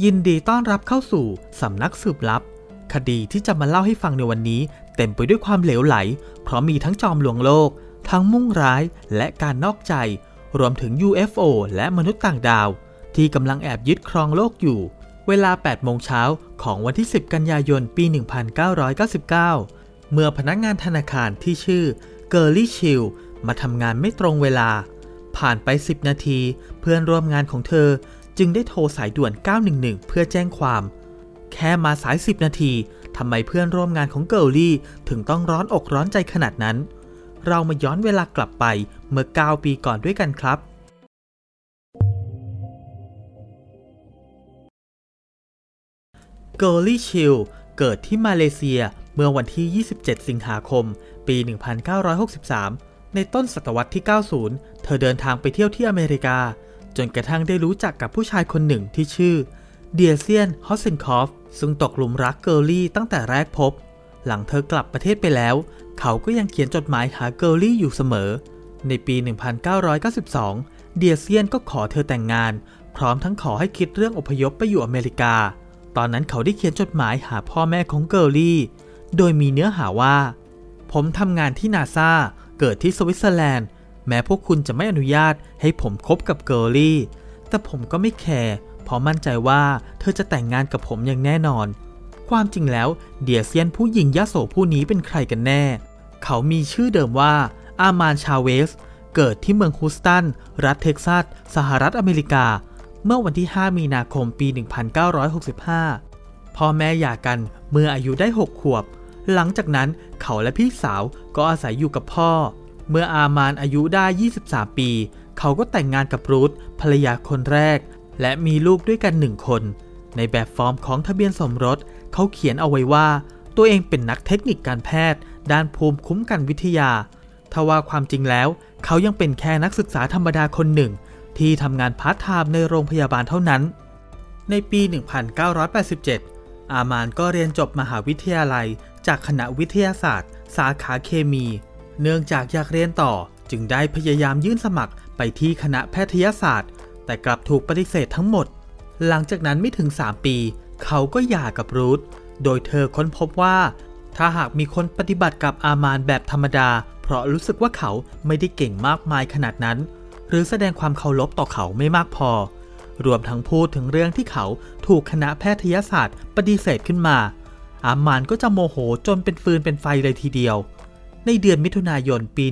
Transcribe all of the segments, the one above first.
ยินดีต้อนรับเข้าสู่สำนักสืบลับ คดีที่จะมาเล่าให้ฟังในวันนี้ เต็มไปด้วยความเหลวไหล เพราะมีทั้งจอมลวงโลก ทั้งมุ่งร้ายและการนอกใจ รวมถึง UFO และมนุษย์ต่างดาว ที่กำลังแอบยึดครองโลกอยู่ เวลา 8 โมงเช้าของวันที่ 10 กันยายน ปี 1999 เมื่อพนักงานธนาคารที่ชื่อเกอร์ลี่ชิลมาทำงานไม่ตรงเวลา ผ่านไป 10 นาที เพื่อนร่วมงานของเธอ จึงได้โทรสายด่วน 911 เพื่อแจ้งความ แค่มาสาย 10 นาทีทำไมเพื่อนร่วมงานของเกิร์ลี่ ถึงต้องร้อนอกร้อนใจขนาดนั้น เรามาย้อนเวลากลับไปเมื่อ 9 ปีก่อนด้วยกันครับเกอร์ลี่ชิลเกิดที่มาเลเซียเมื่อวันที่ 27 สิงหาคม ปี 1963 ในต้นศตวรรษที่ 90 เธอเดินทางไปเที่ยวที่อเมริกา จนกระทั่งได้รู้จักกับผู้ชายคนหนึ่งที่ชื่อเดียเซียนฮอสเซนคอฟซึ่งตกหลุมรักเกอร์ลี่ตั้งแต่แรกพบ หลังเธอกลับประเทศไปแล้ว เขาก็ยังเขียนจดหมายหาเกอร์ลี่อยู่เสมอ ในปี 1992 เดียเซียนก็ขอเธอแต่งงาน พร้อมทั้งขอให้คิดเรื่องอพยพไปอยู่อเมริกา ตอนนั้นเขาได้เขียนจดหมายหาพ่อแม่ของเกอร์ลี่ โดยมีเนื้อหาว่า ผมทำงานที่นาซาเกิดที่สวิตเซอร์แลนด์ แม้พวกคุณจะไม่อนุญาตให้ผมคบกับเกอร์ลี่ แต่ผมก็ไม่แคร์เพราะมั่นใจว่าเธอจะแต่งงานกับผมอย่างแน่นอน ความจริงแล้วเดียเซียนผู้หญิงยโสผู้นี้เป็นใครกันแน่ เขามีชื่อเดิมว่า อามานชาเวส เกิดที่เมืองฮูสตัน รัฐเท็กซัส สหรัฐอเมริกา เมื่อวันที่ 5 มีนาคมปี 1965 พ่อแม่หย่ากันเมื่ออายุได้ 6 ขวบ หลังจากนั้นเขาและพี่สาวก็อาศัยอยู่กับพ่อ เมื่ออามานอายุได้ 23 ปี เขาก็แต่งงานกับรูธภรรยาคนแรก และมีลูกด้วยกันหนึ่งคน ในแบบฟอร์มของทะเบียนสมรส เขาเขียนเอาไว้ว่า ตัวเองเป็นนักเทคนิคการแพทย์ ด้านภูมิคุ้มกันวิทยาทว่าความจริงแล้ว เขายังเป็นแค่นักศึกษาธรรมดาคนหนึ่ง ที่ทำงานพาร์ทไทม์ในโรงพยาบาลเท่านั้น ในปี 1987 อามานก็เรียนจบมหาวิทยาลัย จากคณะวิทยาศาสตร์ สาขาเคมี เนื่องจากอยากเรียนต่อจึงได้พยายามยื่นสมัครไปที่คณะแพทยศาสตร์ แต่กลับถูกปฏิเสธทั้งหมด หลังจากนั้นไม่ถึง 3 ปี เขาก็หย่ากับรูธโดยเธอค้นพบว่า ถ้าหากมีคนปฏิบัติกับอามานแบบธรรมดา เพราะรู้สึกว่าเขาไม่ได้เก่งมากมายขนาดนั้น หรือแสดงความเคารพต่อเขาไม่มากพอ รวมทั้งพูดถึงเรื่องที่เขาถูกคณะแพทยศาสตร์ ปฏิเสธขึ้นมา อามานก็จะโมโหจนเป็นฟืนเป็นไฟเลยทีเดียว ในเดือนมิถุนายนปี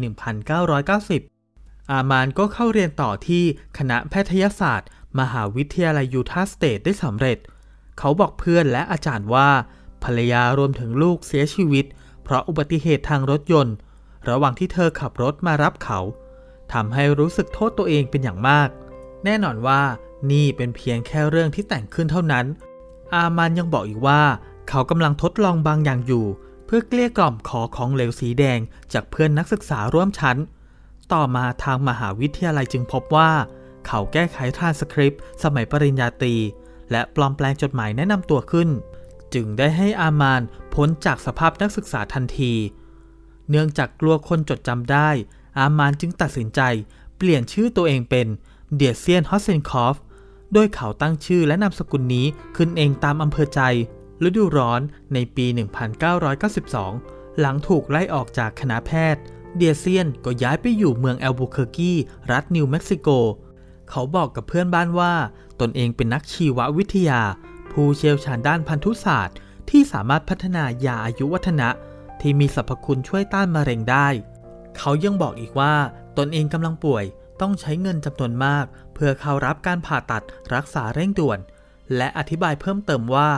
1990 อามานก็เข้าเรียนต่อที่คณะแพทยศาสตร์ มหาวิทยาลัยยูทาห์สเตทได้สำเร็จ เขาบอกเพื่อนและอาจารย์ว่า ภรรยารวมถึงลูกเสียชีวิต เพราะอุบัติเหตุทางรถยนต์ ระหว่างที่เธอขับรถมารับเขาทำให้รู้สึกโทษตัวเองเป็นอย่างมาก แน่นอนว่านี่เป็นเพียงแค่เรื่องที่แต่งขึ้นเท่านั้น อามันยังบอกอีกว่า เขากำลังทดลองบางอย่างอยู่ พื่อเกลี้ยกล่อมขอของเหลวสีแดงจากเพื่อนนักศึกษาร่วมชั้น ต่อมาทางมหาวิทยาลัยจึงพบว่า เขาแก้ไขทรานสคริปต์สมัยปริญญาตรี และปลอมแปลงจดหมายแนะนำตัวขึ้น จึงได้ให้อามานพ้นจากสภาพนักศึกษาทันที เนื่องจากกลัวคนจดจำได้ อามานจึงตัดสินใจ เปลี่ยนชื่อตัวเองเป็นเดียเซียนฮอสเซนคอฟโดยเขาตั้งชื่อและนามสกุลนี้ขึ้นเองตามอำเภอใจ ฤดูร้อนในปี 1992 หลังถูกไล่ออกจากคณะแพทย์ เดียเซียนก็ย้ายไปอยู่เมืองแอลบูเคอร์กีรัฐนิวเม็กซิโก เขาบอกกับเพื่อนบ้านว่า ตนเองเป็นนักชีววิทยา ผู้เชี่ยวชาญด้านพันธุศาสตร์ ที่สามารถพัฒนายาอายุวัฒนะ ที่มีสรรพคุณช่วยต้านมะเร็งได้ เขายังบอกอีกว่า ตนเองกำลังป่วยต้องใช้เงินจำนวนมาก เพื่อเข้ารับการผ่าตัดรักษาเร่งด่วน และอธิบายเพิ่มเติมว่า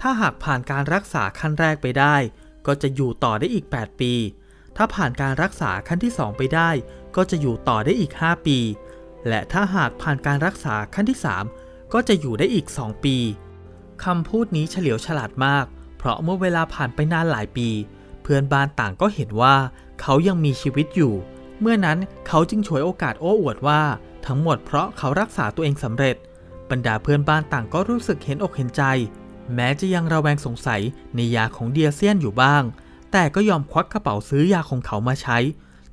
ถ้าหากผ่านการรักษาขั้นแรกไปได้ ก็จะอยู่ต่อได้อีก 8 ปี ถ้าผ่านการรักษาขั้นที่ 2 ไปได้ ก็จะอยู่ต่อได้อีก 5 ปี และถ้าหากผ่านการรักษาขั้นที่ 3 ก็จะอยู่ได้อีก 2 ปีคำพูดนี้เฉลียวฉลาดมาก เพราะเมื่อเวลาผ่านไปนานหลายปี เพื่อนบ้านต่างก็เห็นว่า เขายังมีชีวิตอยู่ เมื่อนั้นเขาจึงฉวยโอกาสโอ้อวดว่า ทั้งหมดเพราะเขารักษาตัวเองสำเร็จ บรรดาเพื่อนบ้านต่างก็รู้สึกเห็นอกเห็นใจ แม้จะยังระแวงสงสัยในยาของเดียเซียนอยู่บ้าง แต่ก็ยอมควักกระเป๋าซื้อยาของเขามาใช้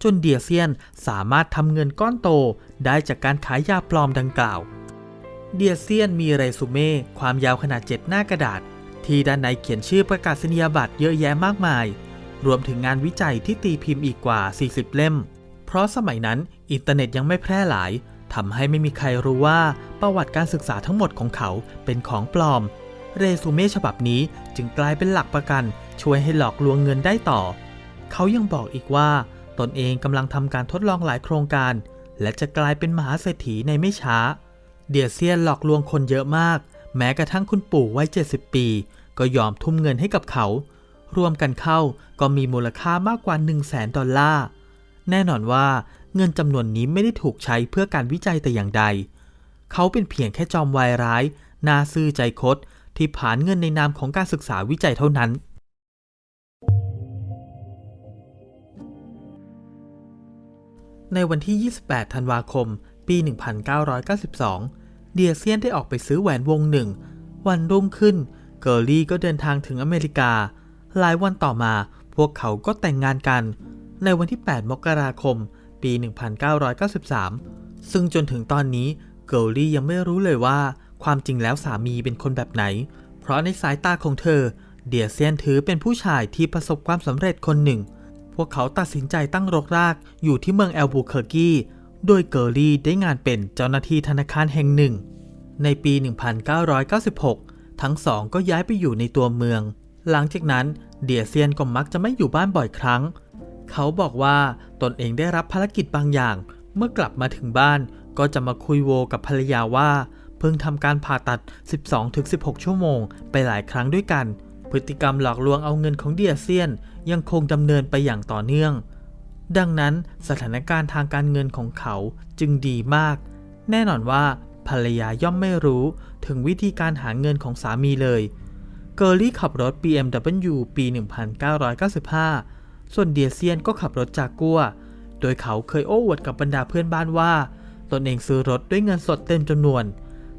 จนเดียเซียนสามารถทำเงินก้อนโตได้จากการขายยาปลอมดังกล่าว เดียเซียนมีเรซูเม่ความยาวขนาด7หน้ากระดาษ ที่ด้านในเขียนชื่อประกาศนียบัตรเยอะแยะมากมาย รวมถึงงานวิจัยที่ตีพิมพ์อีกกว่า 40 เล่ม เพราะสมัยนั้นอินเทอร์เน็ตยังไม่แพร่หลายทำให้ไม่มีใครรู้ว่าประวัติการศึกษาทั้งหมดของเขาเป็นของปลอม เรซูเม่ฉบับนี้จึงกลายเป็นหลักประกัน ช่วยให้หลอกลวงเงินได้ต่อ เขายังบอกอีกว่า ตนเองกำลังทำการทดลองหลายโครงการ และจะกลายเป็นมหาเศรษฐีในไม่ช้า เดียเซียนหลอกลวงคนเยอะมาก แม้กระทั่งคุณปู่วัย70 ปี ก็ยอมทุ่มเงินให้กับเขา รวมกันเข้าก็มีมูลค่ามากกว่า 1 0 0 0 0แสนดอลลาร์แน่นอนว่าเงินจำนวนนี้ไม่ได้ถูกใช้เพื่อการวิจัยแต่อย่างใด เขาเป็นเพียงแค่จอมวายร้าย นาซื่อใจคด ที่ผานเงินในนามของการศึกษาวิจัยเท่านั้น ในวันที่ 28 ธันวาคม ปี 1992 เดียเซียนได้ออกไปซื้อแหวนวงหนึ่ง วันรุ่งขึ้น เกอร์ลี่ก็เดินทางถึงอเมริกา หลายวันต่อมาพวกเขาก็แต่งงานกัน ในวันที่ 8 มกราคม ปี 1993 ซึ่งจนถึงตอนนี้เกอร์ลี่ยังไม่รู้เลยว่า ความจริงแล้วสามีเป็นคนแบบไหน เพราะในสายตาของเธอ เดียเซียนถือเป็นผู้ชายที่ประสบความสำเร็จคนหนึ่ง พวกเขาตัดสินใจตั้งรกรากอยู่ที่เมืองแอลบูเคอร์กีโดยเกอร์ลี่ได้งานเป็นเจ้าหน้าที่ธนาคารแห่งหนึ่ง ในปี 1996 ทั้งสองก็ย้ายไปอยู่ในตัวเมือง หลังจากนั้นเดียเซียนก็มักจะไม่อยู่บ้านบ่อยครั้ง เขาบอกว่าตนเองได้รับภารกิจบางอย่าง เมื่อกลับมาถึงบ้านก็จะมาคุยโวกับภรรยาว่า พิ่งทำการผ่าตัด 12-16 ชั่วโมง ไปหลายครั้งด้วยกัน พฤติกรรมหลอกลวงเอาเงินของเดียเซียน ยังคงดำเนินไปอย่างต่อเนื่อง ดังนั้นสถานการณ์ทางการเงินของเขาจึงดีมาก แน่นอนว่าภรรยาย่อมไม่รู้ถึงวิธีการหาเงินของสามีเลย เกอร์ลี่ขับรถ BMW ปี 1995 ส่วนเดียเซียนก็ขับรถจากกัว โดยเขาเคยโอ้อวดกับบรรดาเพื่อนบ้านว่า ตนเองซื้อรถด้วยเงินสดเต็มจำนวน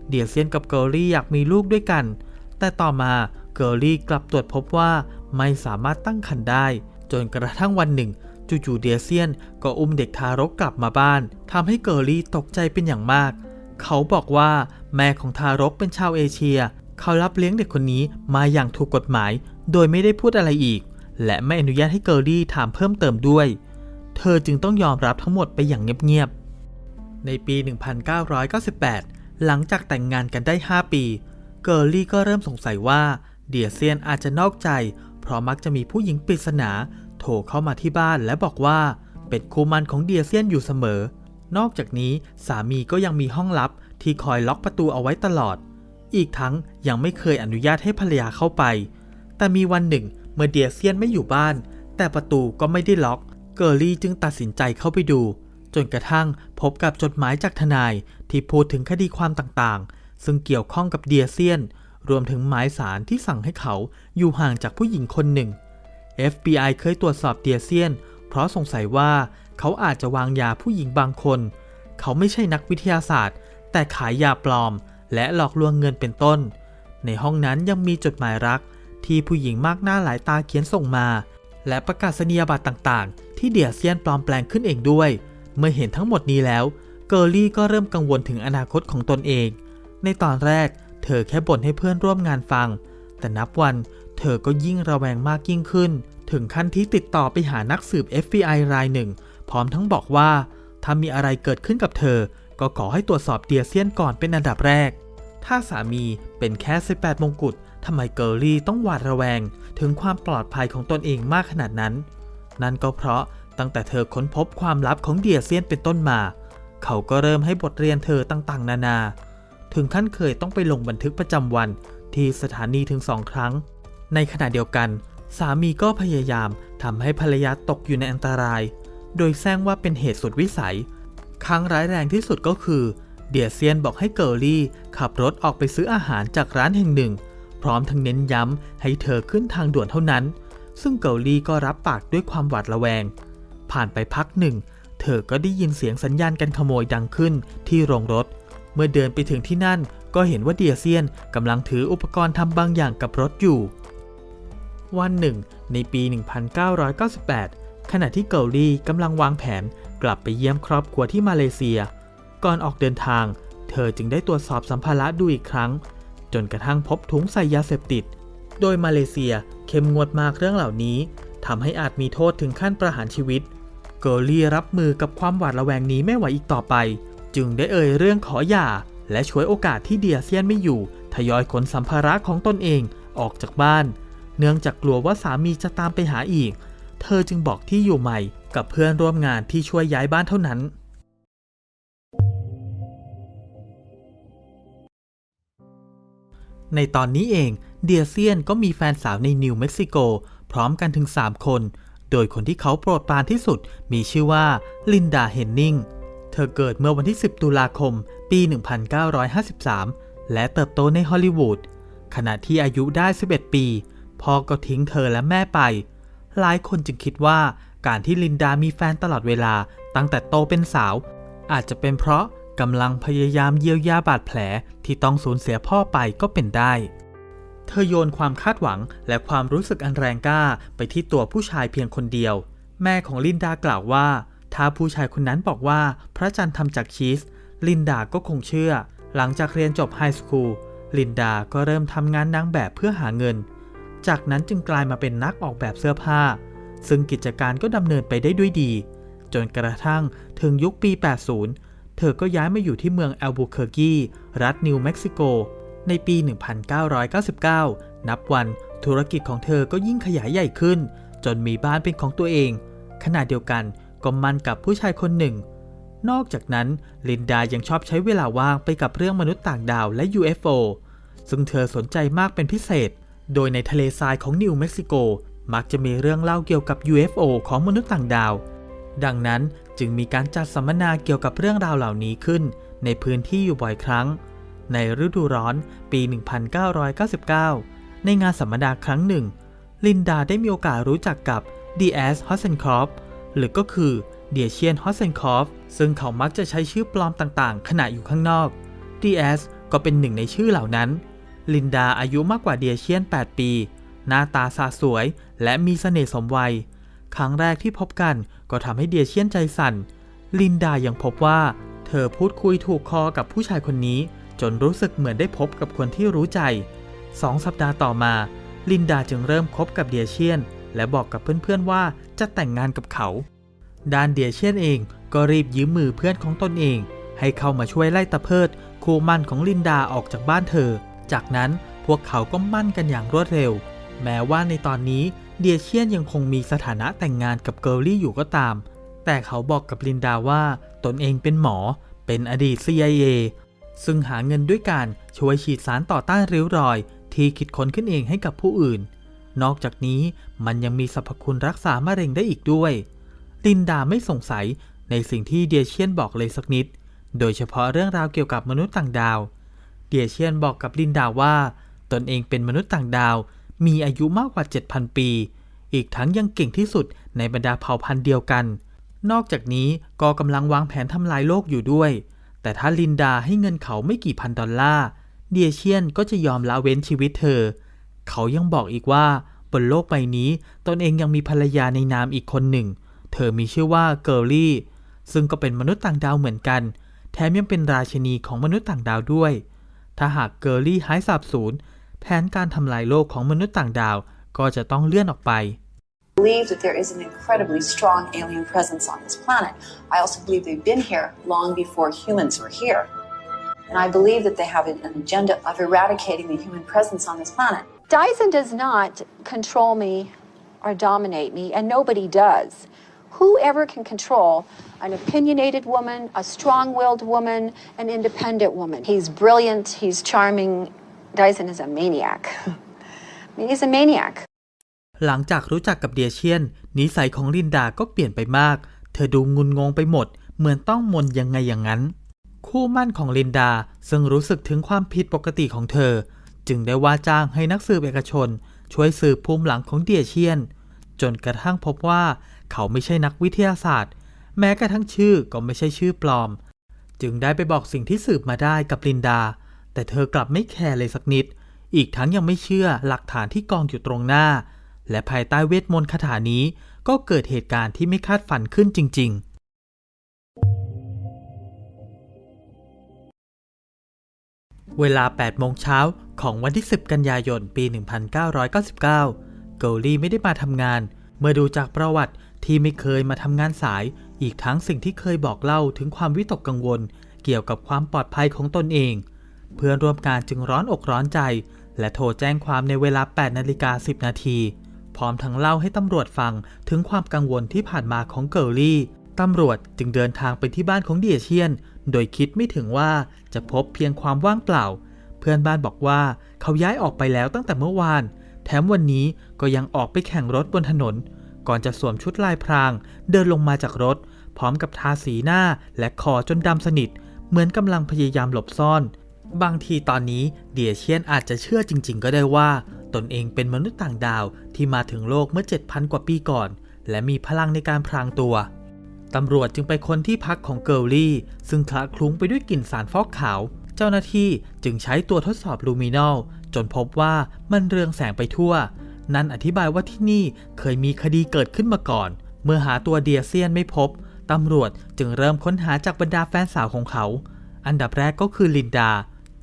เดียเซียนกับเกอร์ลี่อยากมีลูกด้วยกัน แต่ต่อมาเกอร์ลี่กลับตรวจพบว่าไม่สามารถตั้งครรภ์ได้ จนกระทั่งวันหนึ่ง จู่ๆเดียเซียนก็อุ้มเด็กทารกกลับมาบ้านทำให้เกอร์ลี่ตกใจเป็นอย่างมาก เขาบอกว่าแม่ของทารกเป็นชาวเอเชีย เขารับเลี้ยงเด็กคนนี้มาอย่างถูกกฎหมาย โดยไม่ได้พูดอะไรอีก และไม่อนุญาตให้เกอร์ลี่ถามเพิ่มเติมด้วย เธอจึงต้องยอมรับทั้งหมดไปอย่างเงียบๆในปี 1998 หลังจากแต่งงานกันได้ 5 ปี เกอร์ลี่ก็เริ่มสงสัยว่าเดียเซียนอาจจะนอกใจ เพราะมักจะมีผู้หญิงปริศนา โทรเข้ามาที่บ้านและบอกว่า เป็นคู่มันของเดียเซียนอยู่เสมอ นอกจากนี้สามีก็ยังมีห้องลับที่คอยล็อกประตูเอาไว้ตลอด อีกทั้งยังไม่เคยอนุญาตให้ภรรยาเข้าไป แต่มีวันหนึ่งเมื่อเดียเซียนไม่อยู่บ้าน แต่ประตูก็ไม่ได้ล็อก เกอร์ลี่จึงตัดสินใจเข้าไปดู จนกระทั่งพบกับจดหมายจากทนายที่พูดถึงคดีความต่างๆ ซึ่งเกี่ยวข้องกับเดียเซียน รวมถึงหมายสารที่สั่งให้เขาอยู่ห่างจากผู้หญิงคนหนึ่ง FBI เคยตรวจสอบเดียเซียน เพราะสงสัยว่าเขาอาจจะวางยาผู้หญิงบางคน เขาไม่ใช่นักวิทยาศาสตร์ แต่ขายยาปลอม และหลอกลวงเงินเป็นต้น ในห้องนั้นยังมีจดหมายรัก ที่ผู้หญิงมากหน้าหลายตาเขียนส่งมา และประกาศนียบัตรต่างๆ ที่เดียเซียนปลอมแปลงขึ้นเองด้วย เมื่อเห็นทั้งหมดนี้แล้วเกอร์ลี่ก็เริ่มกังวลถึงอนาคตของตนเอง ในตอนแรกเธอแค่บ่นให้เพื่อนร่วมงานฟัง แต่นับวันเธอก็ยิ่งระแวงมากยิ่งขึ้น ถึงขั้นที่ติดต่อไปหานักสืบ FBI รายหนึ่ง พร้อมทั้งบอกว่า ถ้ามีอะไรเกิดขึ้นกับเธอ ก็ขอให้ตรวจสอบเดียเซียนก่อนเป็นอันดับแรก ถ้าสามีเป็นแค่ 18 มงกุฎทำไมเกอร์ลี่ต้องหวาดระแวง ถึงความปลอดภัยของตนเองมากขนาดนั้น นั่นก็เพราะ ตั้งแต่เธอค้นพบความลับของเดียเซียนเป็นต้นมา เขาก็เริ่มให้บทเรียนเธอต่างๆ นานา ถึงขั้นเคยต้องไปลงบันทึกประจำวันที่สถานีถึงสองครั้ง ในขณะเดียวกัน สามีก็พยายามทำให้ภรรยาตกอยู่ในอันตราย โดยแซงว่าเป็นเหตุสุดวิสัย ครั้งร้ายแรงที่สุดก็คือ เดียเซียนบอกให้เกอร์ลี่ ขับรถออกไปซื้ออาหารจากร้านแห่งหนึ่ง พร้อมทั้งเน้นย้ำให้เธอขึ้นทางด่วนเท่านั้น ซึ่งเกอร์ลี่ก็รับปากด้วยความหวาดระแวง ผ่านไปพักหนึ่ง เธอก็ได้ยินเสียงสัญญาณการขโมยดังขึ้นที่โรงรถ เมื่อเดินไปถึงที่นั่นก็เห็นว่าเดียเซียนกำลังถืออุปกรณ์ทำบางอย่างกับรถอยู่ วันหนึ่ง ในปี 1998 ขณะที่เกาหลีกำลังวางแผนกลับไปเยี่ยมครอบครัวที่มาเลเซีย ก่อนออกเดินทาง เธเธอจึงได้ตรวจสอบสัมภาระดูอีกครั้ง จนกระทั่งพบถุงใส่ยาเสพติด โดยมาเลเซียเข้มงวดมากเรื่องเหล่านี้ทำให้อาจมีโทษถึงขั้นประหารชีวิต เกอร์ลี่รับมือกับความหวาดระแวงนี้ไม่ไหวอีกต่อไป จึงได้เอ่ยเรื่องขอหย่า และช่วยโอกาสที่เดียเซียนไม่อยู่ ทยอยขนสัมภาระของตนเองออกจากบ้าน เนื่องจากกลัวว่าสามีจะตามไปหาอีก เธอจึงบอกที่อยู่ใหม่กับเพื่อนร่วมงานที่ช่วยย้ายบ้านเท่านั้นในตอนนี้เองเดียเซียนก็มีแฟนสาวในนิวเม็กซิโก พร้อมกันถึง 3 คน โดยคนที่เขาโปรดปรานที่สุดมีชื่อว่าลินดาเฮนนิง เธอเกิดเมื่อวันที่ 10 ตุลาคม ปี 1953 และเติบโตในฮอลลีวูด ขณะที่อายุได้ 11 ปี พ่อก็ทิ้งเธอและแม่ไป หลายคนจึงคิดว่าการที่ลินดามีแฟนตลอดเวลาตั้งแต่โตเป็นสาว อาจจะเป็นเพราะกำลังพยายามเยียวยาบาดแผลที่ต้องสูญเสียพ่อไปก็เป็นได้ เธอโยนความคาดหวังและความรู้สึกอันแรงกล้าไปที่ตัวผู้ชายเพียงคนเดียว แม่ของลินดากล่าวว่า ถ้าผู้ชายคนนั้นบอกว่าพระจันทร์ทำจากชีส ลินดาก็คงเชื่อ หลังจากเรียนจบไฮสคูล ลินดาก็เริ่มทำงานนางแบบเพื่อหาเงิน จากนั้นจึงกลายมาเป็นนักออกแบบเสื้อผ้า ซึ่งกิจการก็ดำเนินไปได้ด้วยดี จนกระทั่งถึงยุคปี 80 เธอก็ย้ายมาอยู่ที่เมืองแอลบูเคอร์กีรัฐนิวเม็กซิโก ในปี 1999 นับวันธุรกิจของเธอก็ยิ่งขยายใหญ่ขึ้น จนมีบ้านเป็นของตัวเอง ขณะเดียวกันก็มันกับผู้ชายคนหนึ่ง นอกจากนั้นลินดายังชอบใช้เวลาว่างไปกับเรื่องมนุษย์ต่างดาวและ UFO ซึ่งเธอสนใจมากเป็นพิเศษ โดยในทะเลทรายของนิวเม็กซิโก มักจะมีเรื่องเล่าเกี่ยวกับ UFO ของมนุษย์ต่างดาว ดังนั้นจึงมีการจัดสัมมนาเกี่ยวกับเรื่องราวเหล่านี้ขึ้น ในพื้นที่อยู่บ่อยครั้ง ในฤดูร้อนปี 1999 ในงานสัมมนาครั้งหนึ่ง ลินดาได้มีโอกาสรู้จักกับ D.S. h o s s e n k r o f หรือก็คือเดียเชียนฮอสเซนคอฟซึ่งเขามักจะใช้ชื่อปลอมต่างๆ ขณะอยู่ข้างนอก D.S. ก็เป็นหนึ่งในชื่อเหล่านั้น ลินดาอายุมากกว่าเดียเชียน 8 ปี หน้าตาสาสวย และมีเสน่ห์สมวัย ครั้งแรกที่พบกันก็ทำให้เดียเชียนใจสั่น ลินดายังพบว่า เธอพูดคุยถูกคอกับผู้ชายคนนี้ จนรู้สึกเหมือนได้พบกับคนที่รู้ใจสองสัปดาห์ต่อมา ลินดาจึงเริ่มคบกับเดียเชียน และบอกกับเพื่อนๆว่าจะแต่งงานกับเขา ด้านเดียเชียนเองก็รีบยืมมือเพื่อนของตนเอง ให้เข้ามาช่วยไล่ตะเพิดคู่มั่นของลินดาออกจากบ้านเธอ จากนั้นพวกเขาก็มั่นกันอย่างรวดเร็ว แม้ว่าในตอนนี้เดียเชียนยังคงมีสถานะแต่งงานกับเกิร์ลี่อยู่ก็ตาม แต่เขาบอกกับลินดาว่าตนเองเป็นหมอ เป็นอดีต CIA ซึ่งหาเงินด้วยการช่วยฉีดสารต่อต้านริ้วรอย ที่คิดค้นขึ้นเองให้กับผู้อื่น นอกจากนี้มันยังมีสรรพคุณรักษามะเร็งได้อีกด้วย ลินดาไม่สงสัยในสิ่งที่เดียเชียนบอกเลยสักนิด โดยเฉพาะเรื่องราวเกี่ยวกับมนุษย์ต่างดาว เดียเชียนบอกกับลินดาว่า ตนเองเป็นมนุษย์ต่างดาว มีอายุมากกว่า 7,000 ปี อีกทั้งยังเก่งที่สุดในบรรดาเผ่าพันธุ์เดียวกัน นอกจากนี้ก็กำลังวางแผนทำลายโลกอยู่ด้วย แต่ถ้าลินดาให้เงินเขาไม่กี่พันดอลลาร์เดียเชียนก็จะยอมละเว้นชีวิตเธอ เขายังบอกอีกว่าบนโลกใบนี้ตนเองยังมีภรรยาในนามอีกคนหนึ่ง เธอมีชื่อว่าเกิร์ลี่ ซึ่งก็เป็นมนุษย์ต่างดาวเหมือนกัน แถมยังเป็นราชินีของมนุษย์ต่างดาวด้วย ถ้าหากเกิร์ลี่หายสาบสูญแผนการทำลายโลกของมนุษย์ต่างดาวก็จะต้องเลื่อนออกไป believe that there is an incredibly strong alien presence on this planet. I also believe they've been here long before humans were here. And I believe that they have an agenda of eradicating the human presence on this planet. Dyson does not control me or dominate me, and nobody does. Whoever can control an opinionated woman, a strong willed woman, an independent woman. He's brilliant, he's charming. Dyson is a maniac. I mean, he's a maniac. หลังจากรู้จักกับเดียเชียน นิสัยของลินดาก็เปลี่ยนไปมาก เธอดูงุนงงไปหมด เหมือนต้องมนยังไงอย่างนั้น คู่มั่นของลินดาซึ่งรู้สึกถึงความผิดปกติของเธอ จึงได้ว่าจ้างให้นักสืบเอกชน ช่วยสืบภูมิหลังของเดียเชียน จนกระทั่งพบว่าเขาไม่ใช่นักวิทยาศาสตร์ แม้กระทั่งชื่อก็ไม่ใช่ชื่อปลอม จึงได้ไปบอกสิ่งที่สืบมาได้กับลินดา แต่เธอกลับไม่แคร์เลยสักนิด อีกทั้งยังไม่เชื่อหลักฐานที่กองอยู่ตรงหน้า และภายใต้เวทมนต์คาถานี้ ก็เกิดเหตุการณ์ที่ไม่คาดฝันขึ้นจริง ๆเวลา 8 โมงเช้าของวันที่ 10 กันยายน ปี 1999 เกลลี่ไม่ได้มาทำงาน เมื่อดูจากประวัติที่ไม่เคยมาทำงานสาย อีกทั้งสิ่งที่เคยบอกเล่าถึงความวิตกกังวล เกี่ยวกับความปลอดภัยของตนเอง เพื่อนร่วมงานจึงร้อนอกร้อนใจ และโทรแจ้งความในเวลา 8 นาฬิกา 10 นาที พร้อมทั้งเล่าให้ตำรวจฟังถึงความกังวลที่ผ่านมาของเกิลลี่ตำรวจจึงเดินทางไปที่บ้านของเดียเชียน โดยคิดไม่ถึงว่าจะพบเพียงความว่างเปล่า เพื่อนบ้านบอกว่าเขาย้ายออกไปแล้วตั้งแต่เมื่อวาน แถมวันนี้ก็ยังออกไปแข่งรถบนถนน ก่อนจะสวมชุดลายพราง เดินลงมาจากรถ พร้อมกับทาสีหน้าและคอจนดำสนิท เหมือนกำลังพยายามหลบซ่อน บางทีตอนนี้เดียเชียนอาจจะเชื่อจริง ๆ ก็ได้ว่า ตนเองเป็นมนุษย์ต่างดาวที่มาถึงโลกเมื่อ 7,000 กว่าปีก่อน และมีพลังในการพรางตัว ตำรวจจึงไปค้นที่พักของเกิลลี่ ซึ่งคละคลุ้งไปด้วยกลิ่นสารฟอกขาว เจ้าหน้าที่จึงใช้ตัวทดสอบลูมินอลจนพบว่ามันเรืองแสงไปทั่ว นั่นอธิบายว่าที่นี่เคยมีคดีเกิดขึ้นมาก่อน เมื่อหาตัวเดียเซียนไม่พบ ตำรวจจึงเริ่มค้นหาจากบรรดาแฟนสาวของเขา อันดับแรกก็คือลินดา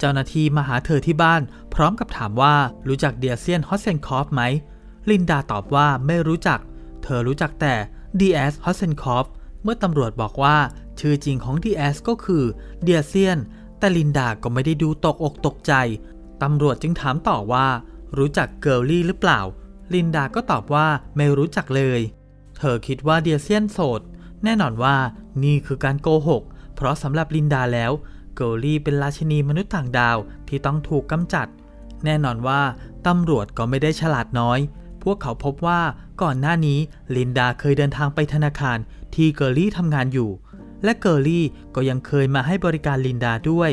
เจ้าหน้าที่มาหาเธอที่บ้าน พร้อมกับถามว่ารู้จักเดียเซียนฮอสเซนคอฟไหม ลินดาตอบว่าไม่รู้จัก เธอรู้จักแต่ดีเอสฮอสเซนคอฟเมื่อตำรวจบอกว่า ชื่อจริงของดีเอสก็คือเดียเซียน แต่ลินดาก็ไม่ได้ดูตกอกตกใจ ตำรวจจึงถามต่อว่า รู้จักเกิร์ลลี่หรือเปล่า ลินดาก็ตอบว่าไม่รู้จักเลย เธอคิดว่าเดียเซียนโสด แน่นอนว่านี่คือการโกหก เพราะสำหรับลินดาแล้ว เกิร์ลี่เป็นราชินีมนุษย์ต่างดาวที่ต้องถูกกำจัด แน่นอนว่าตำรวจก็ไม่ได้ฉลาดน้อย พวกเขาพบว่าก่อนหน้านี้ลินดาเคยเดินทางไปธนาคารที่เกอร์ลี่ทำงานอยู่ และเกอร์ลี่ก็ยังเคยมาให้บริการลินดาด้วย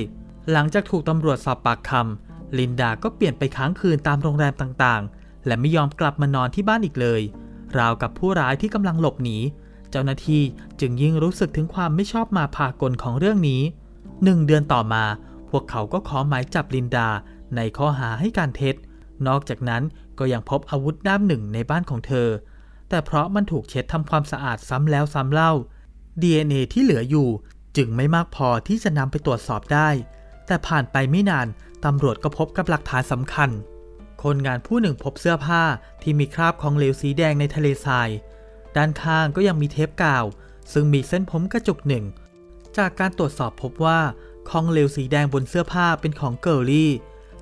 หลังจากถูกตำรวจสอบปากคำลินดาก็เปลี่ยนไปค้างคืนตามโรงแรมต่างๆ และไม่ยอมกลับมานอนที่บ้านอีกเลย ราวกับผู้ร้ายที่กำลังหลบหนี เจ้าหน้าที่จึงยิ่งรู้สึกถึงความไม่ชอบมาพากลของเรื่องนี้ หนึ่งเดือนต่อมา พวกเขาก็ขอหมายจับลินดาในข้อหาให้การเท็จ นอกจากนั้นก็ยังพบอาวุธด้ามหนึ่งในบ้านของเธอ แต่เพราะมันถูกเช็ดทำความสะอาดซ้ำแล้วซ้ำเล่า DNA ที่เหลืออยู่จึงไม่มากพอที่จะนำไปตรวจสอบได้ แต่ผ่านไปไม่นานตำรวจก็พบกับหลักฐานสำคัญ คนงานผู้หนึ่งพบเสื้อผ้าที่มีคราบของเหลวสีแดงในทะเลทราย ด้านข้างก็ยังมีเทปกาว ซึ่งมีเส้นผมกระจุกหนึ่ง จากการตรวจสอบพบว่าของเหลวสีแดงบนเสื้อผ้าเป็นของเกิร์ลี่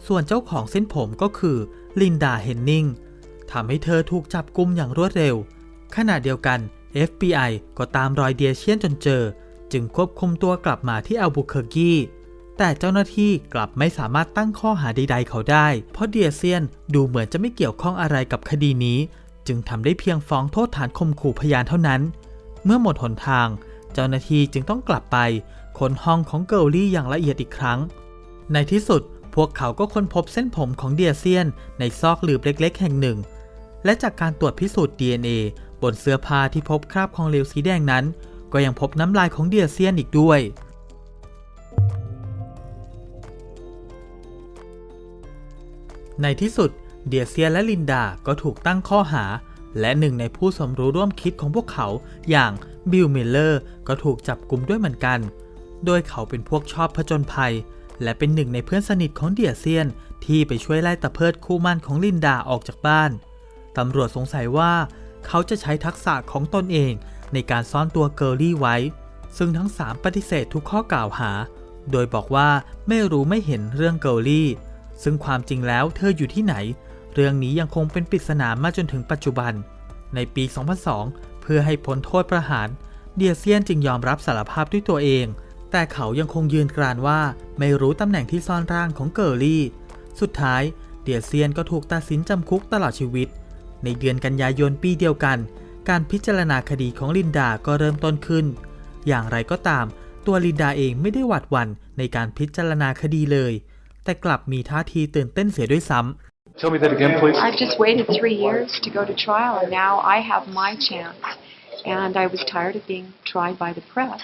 ส่วนเจ้าของเส้นผมก็คือลินดาเฮนนิงทำให้เธอถูกจับกุมอย่างรวดเร็ว ขณะเดียวกัน FBI ก็ตามรอยเดียเชียนจนเจอ จึงควบคุมตัวกลับมาที่อัลบุเคอร์กีแต่เจ้าหน้าที่กลับไม่สามารถตั้งข้อหาใด ๆ เขาได้ เพราะเดียเซียนดูเหมือนจะไม่เกี่ยวข้องอะไรกับคดีนี้ จึงทำได้เพียงฟ้องโทษฐานข่มขู่พยานเท่านั้น เมื่อหมดหนทาง เจ้าหน้าที่จึงต้องกลับไปค้นห้องของเกิลลี่อย่างละเอียดอีกครั้ง ในที่สุดพวกเขาก็ค้นพบเส้นผมของเดียเซียน ในซอกหลืบเล็ก ๆ แห่งหนึ่ง และจากการตรวจพิสูจน์ DNA บนเสื้อผ้าที่พบคราบของเหลวสีแดงนั้น ก็ยังพบน้ำลายของเดียเซียนอีกด้วย ในที่สุดเดียเซียนและลินดาก็ถูกตั้งข้อหา และหนึ่งในผู้สมรู้ร่วมคิดของพวกเขาอย่างบิลมิลเลอร์ก็ถูกจับกลุ่มด้วยเหมือนกัน โดยเขาเป็นพวกชอบผจญภัย และเป็นหนึ่งในเพื่อนสนิทของเดียเซียน ที่ไปช่วยไล่ตะเพิดคู่มั่นของลินดาออกจากบ้าน ตำรวจสงสัยว่า เขาจะใช้ทักษะของตนเองในการซ่อนตัวเกิร์ลี่ไว้ ซึ่งทั้งสามปฏิเสธทุกข้อกล่าวหา โดยบอกว่าไม่รู้ไม่เห็นเรื่องเกิร์ลี่ ซึ่งความจริงแล้วเธออยู่ที่ไหน เรื่องนี้ยังคงเป็นปริศนามาจนถึงปัจจุบัน ในปี 2002 เพื่อให้พ้นโทษประหาร เดียเซียนจึงยอมรับสารภาพด้วยตัวเอง แต่เขายังคงยืนกรานว่าไม่รู้ตำแหน่งที่ซ่อนร่างของเกิร์ลี่ สุดท้าย เดียเซียนก็ถูกตัดสินจำคุกตลอดชีวิต ในเดือนกันยายนปีเดียวกัน การพิจารณาคดีของลินดาก็เริ่มต้นขึ้น อย่างไรก็ตาม ตัวลินดาเองไม่ได้หวาดหวั่นในการพิจารณาคดีเลย แต่กลับมีท่าทีตื่นเต้นเสียด้วยซ้ำ Tell me that again, please. I've just waited three years to go to trial, and now I have my chance. And I was tired of being tried by the press.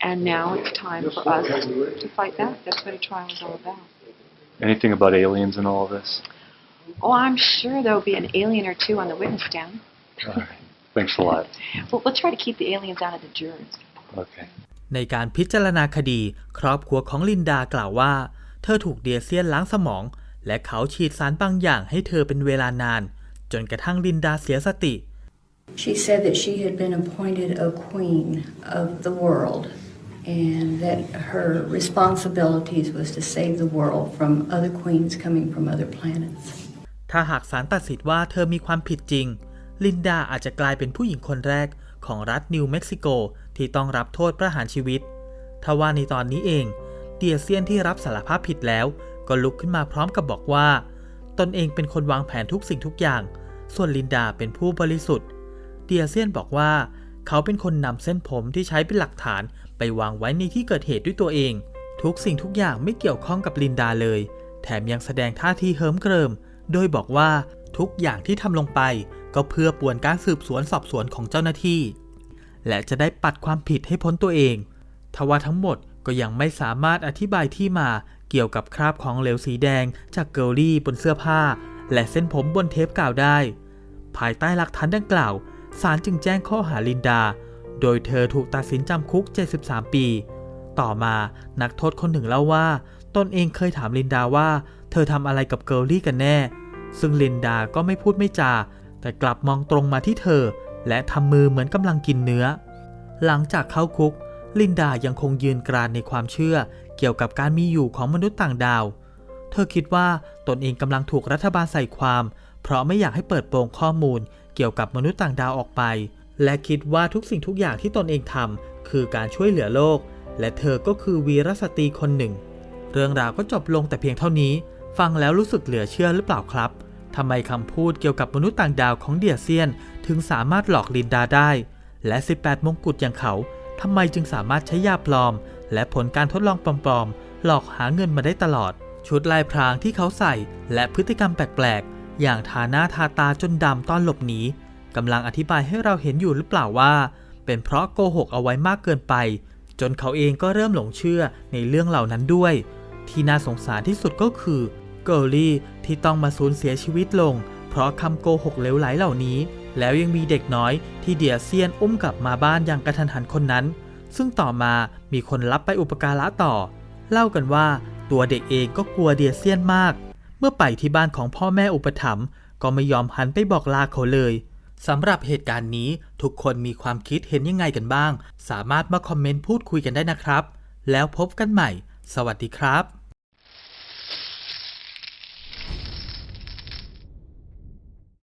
And now it's time for us to fight back. That's what a trial is all about. Anything about aliens in all of this? Oh, I'm sure there'll be an alien or two on the witness stand. All right. Thanks a lot. Well, let's try to keep the aliens out of the jurors. Okay. ในการพิจารณาคดี ครอบครัวของลินดากล่าวว่า เธอถูกเดียเซียนล้างสมอง และเขาฉีดสารบางอย่างให้เธอเป็นเวลานาน จนกระทั่งลินดาเสียสติ She said that she had been appointed a queen of the world and that her responsibilities was to save the world from other queens coming from other planets. ถ้าหากศาลตัดสินว่าเธอมีความผิดจริง ลินดาอาจจะกลายเป็นผู้หญิงคนแรกของรัฐนิวเม็กซิโกที่ต้องรับโทษประหารชีวิตทว่าในตอนนี้เองเตียเซียนที่รับสารภาพผิดแล้ว ก็ลุกขึ้นมาพร้อมกับบอกว่า ตนเองเป็นคนวางแผนทุกสิ่งทุกอย่าง ส่วนลินดาเป็นผู้บริสุทธิ์เตียเซียนบอกว่า เขาเป็นคนนำเส้นผมที่ใช้เป็นหลักฐานไปวางไว้ในที่เกิดเหตุด้วยตัวเอง ทุกสิ่งทุกอย่างไม่เกี่ยวข้องกับลินดาเลย แถมยังแสดงท่าทีเหิมเกริม โดยบอกว่าทุกอย่างที่ทำลงไป ก็เพื่อป่วนการสืบสวนสอบสวนของเจ้าหน้าที่ และจะได้ปัดความผิดให้พ้นตัวเองทว่าทั้งหมดก็ยังไม่สามารถอธิบายที่มา เกี่ยวกับคราบของเหลวสีแดงจากเกลลี่บนเสื้อผ้า และเส้นผมบนเทปกาวได้ ภายใต้หลักฐานดังกล่าวศาลจึงแจ้งข้อหาลินดา โดยเธอถูกตัดสินจำคุก 73 ปี ต่อมานักโทษคนหนึ่งเล่าว่า ตนเองเคยถามลินดาว่า เธอทำอะไรกับเกิร์ลลี่กันแน่ ซึ่งลินดาก็ไม่พูดไม่จา แต่กลับมองตรงมาที่เธอ และทำมือเหมือนกำลังกินเนื้อ หลังจากเข้าคุก ลินดายังคงยืนกรานในความเชื่อเกี่ยวกับการมีอยู่ของมนุษย์ต่างดาว เธอคิดว่าตนเองกำลังถูกรัฐบาลใส่ความ เพราะไม่อยากให้เปิดโปงข้อมูล เกี่ยวกับมนุษย์ต่างดาวออกไป และคิดว่าทุกสิ่งทุกอย่างที่ตนเองทำคือการช่วยเหลือโลก และเธอก็คือวีรสตรีคนหนึ่ง เรื่องราวก็จบลงแต่เพียงเท่านี้ ฟังแล้วรู้สึกเหลือเชื่อหรือเปล่าครับทำไมคำพูดเกี่ยวกับมนุษย์ต่างดาวของเดียเซียน ถึงสามารถหลอกลินดาได้ และ 18 มงกุฎอย่างเขา ทำไมจึงสามารถใช้ยาปลอม และผลการทดลองปลอมๆ หลอกหาเงินมาได้ตลอด ชุดลายพรางที่เขาใส่และพฤติกรรมแปลกๆ อย่างทาหน้าทาตาจนดำตอนหลบหนีกำลังอธิบายให้เราเห็นอยู่หรือเปล่าว่า เป็นเพราะโกหกเอาไว้มากเกินไป จนเขาเองก็เริ่มหลงเชื่อในเรื่องเหล่านั้นด้วย ที่น่าสงสารที่สุดก็คือเกิร์ลลี่ที่ต้องมาสูญเสียชีวิตลง เพราะคำโกหกเลวไหลเหล่านี้ แล้วยังมีเด็กน้อยที่เดียเซียนอุ้มกลับมาบ้านอย่างกระทันหันคนนั้น ซึ่งต่อมามีคนรับไปอุปการะต่อ เล่ากันว่าตัวเด็กเองก็กลัวเดียเซียนมาก เมื่อไปที่บ้านของพ่อแม่อุปถัมภ์ก็ไม่ยอมหันไปบอกลาเขาเลยสำหรับเหตุการณ์นี้ทุกคนมีความคิดเห็นยังไงกันบ้าง สามารถมาคอมเมนต์พูดคุยกันได้นะครับ แล้วพบกันใหม่ สวัสดีครับ